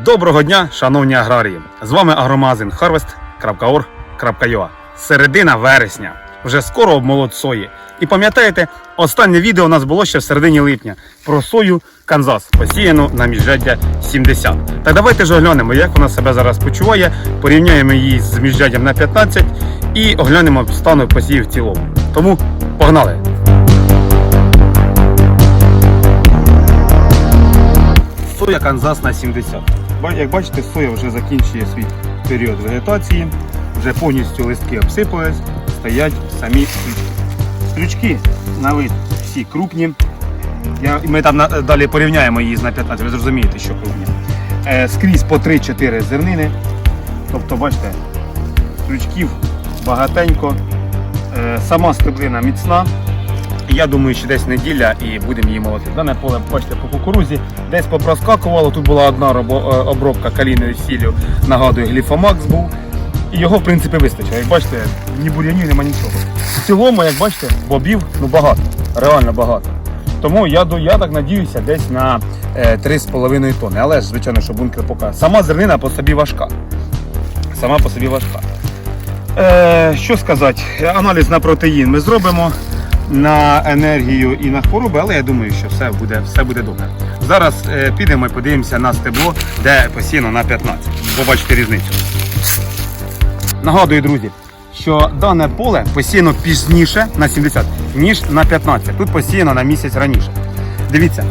Доброго дня, шановні аграрії! З вами агромагазин harvest.org.ua Середина вересня. Вже скоро обмолот сої. І пам'ятаєте, останнє відео у нас було ще в середині липня про сою Канзас, посіяну на міжряддя 70. Так давайте ж оглянемо, як вона себе зараз почуває, порівняємо її з міжряддям на 15 і оглянемо стану посівів в цілому. Тому погнали! Соя Канзас на 70. Як бачите, соя вже закінчує свій період вегетації, вже повністю листки обсипались, стоять самі. Стрючки на вид всі крупні. Я, ми там на- далі порівняємо її з на 15, ви зрозумієте, що крупні. Е, скрізь по 3-4 зернини. Тобто, бачите, стрючків багатенько. Е, сама стеблина міцна. Я думаю, що десь неділя і будемо її молоти. Дане поле, бачите, по кукурузі десь попроскакувало. Тут була одна е, обробка каліною сіллю, нагадую, гліфомакс був. І його, в принципі, вистачило. Як бачите, ні бур'янів, нема нічого. В цілому, як бачите, бобів ну багато, реально багато. Тому я, я так надіюся десь на е, 3,5 тонни. Але звичайно, що бункер показує. Сама зернина по собі важка. Сама по собі важка. Е, що сказати, аналіз на протеїн ми зробимо на енергію і на хвороби, але я думаю, що все буде, все буде добре. Зараз е, підемо і подивимося на стебло, де посіяно на 15. Побачите різницю. Нагадую, друзі, що дане поле посіяно пізніше на 70, ніж на 15. Тут посіяно на місяць раніше. Дивіться,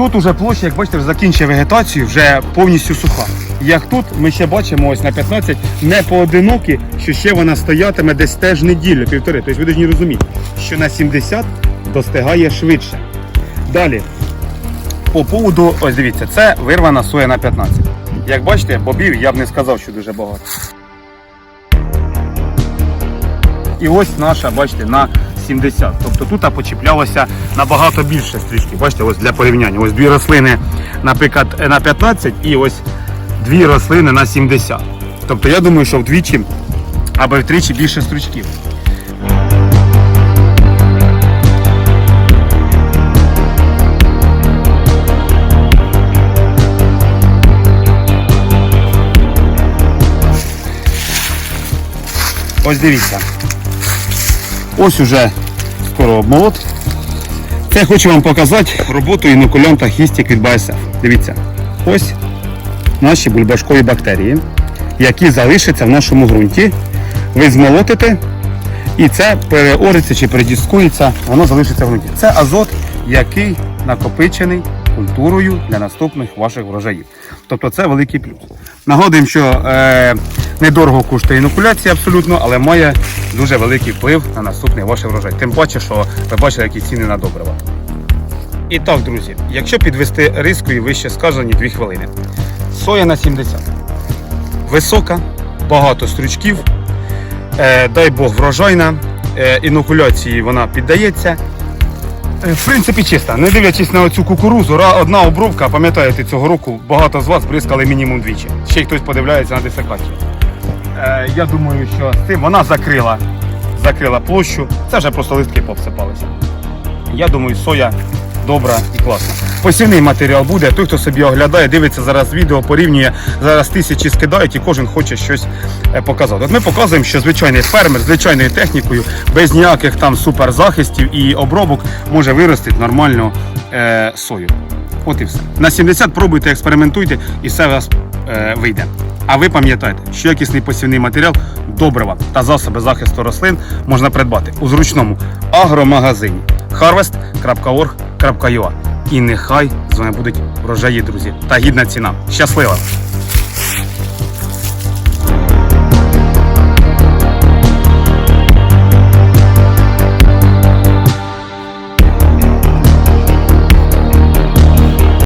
Тут уже площа, як бачите, закінчує вегетацію, вже повністю суха. Як тут ми ще бачимо ось на 15 не поодинокі, що ще вона стоятиме десь теж неділю, півтори. Тобто ви повинні розуміти, що на 70 достигає швидше. Далі, по поводу, ось дивіться, це вирвана соя на 15. Як бачите, бобів я б не сказав, що дуже багато. І ось наша, бачите, на 70. Тобто тут почіплялося набагато більше стрічки. Бачите, ось для порівняння. Ось дві рослини, наприклад, на 15 і ось дві рослини на 70. Тобто я думаю, що вдвічі або втричі більше стручків. Ось дивіться. Ось уже скоро обмолот. Це хочу вам показати роботу інокулянта хістік від BASF. Дивіться, ось наші бульбашкові бактерії, які залишаться в нашому ґрунті. Ви змолотите, і це переориться чи передіскується, воно залишиться в ґрунті. Це азот, який накопичений культурою для наступних ваших врожаїв. Тобто це великий плюс. Нагадуємо, що е, недорого коштує інокуляція абсолютно, але має дуже великий вплив на наступний ваш врожай. Тим паче, що ви бачите, які ціни на добрива. І так, друзі, якщо підвести рискою вище сказані 2 хвилини. Соя на 70. Висока, багато стручків, е, дай Бог врожайна, е, інокуляції вона піддається. Е, В принципі, чиста. Не дивлячись на цю кукурузу, одна обробка, пам'ятаєте, цього року багато з вас бризкали мінімум двічі. Ще й хтось подивляється на десикацію. Е, я думаю, що з цим вона закрила, закрила площу. Це вже просто листки пообсипалися. Я думаю, соя добра і класна. Посівний матеріал буде. Той, хто собі оглядає, дивиться зараз відео, порівнює, зараз тисячі скидають і кожен хоче щось е, показати. От ми показуємо, що звичайний фермер звичайною технікою, без ніяких там суперзахистів і обробок може виростити нормальну е, сою. От і все. На 70 пробуйте, експериментуйте і все у вас е, вийде. А ви пам'ятайте, що якісний посівний матеріал, добрива та засоби захисту рослин можна придбати у зручному агромагазині harvest.org.ua І нехай з вами будуть врожаї, друзі, та гідна ціна. Щаслива!